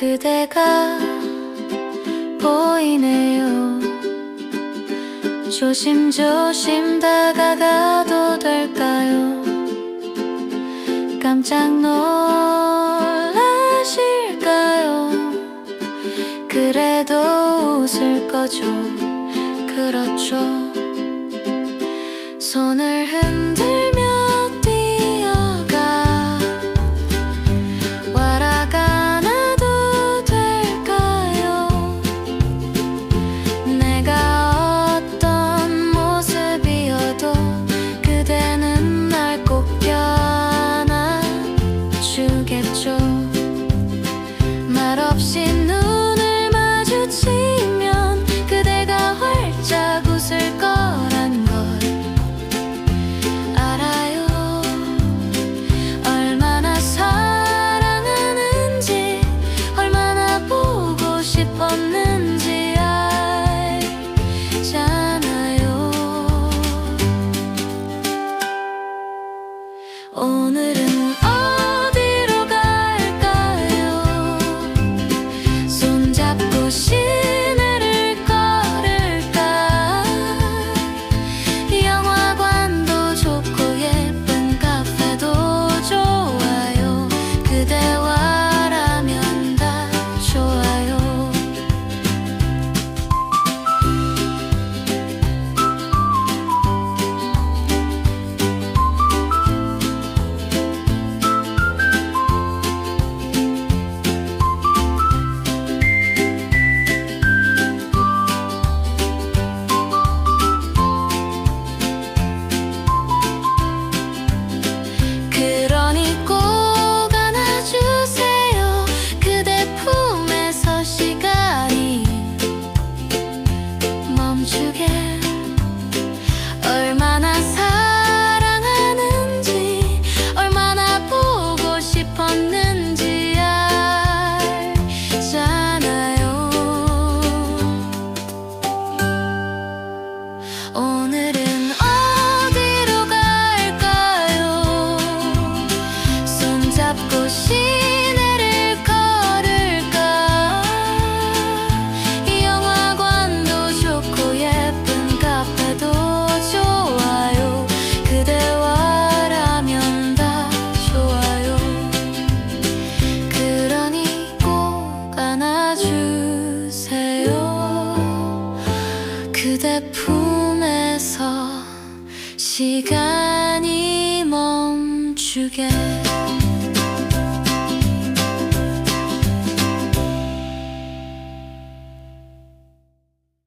그대가 보이네요. 조심조심 다가가도 될까요? 깜짝 놀라실까요? 그래도 웃을 거죠. 그렇죠. 손을 흔들 없이 눈을 마주치면 그대가 활짝 웃을 거란 걸 알아요. 얼마나 사랑하는지 얼마나 보고 싶었는지 알잖아요. 오늘은 멈추게 시간이 멈추게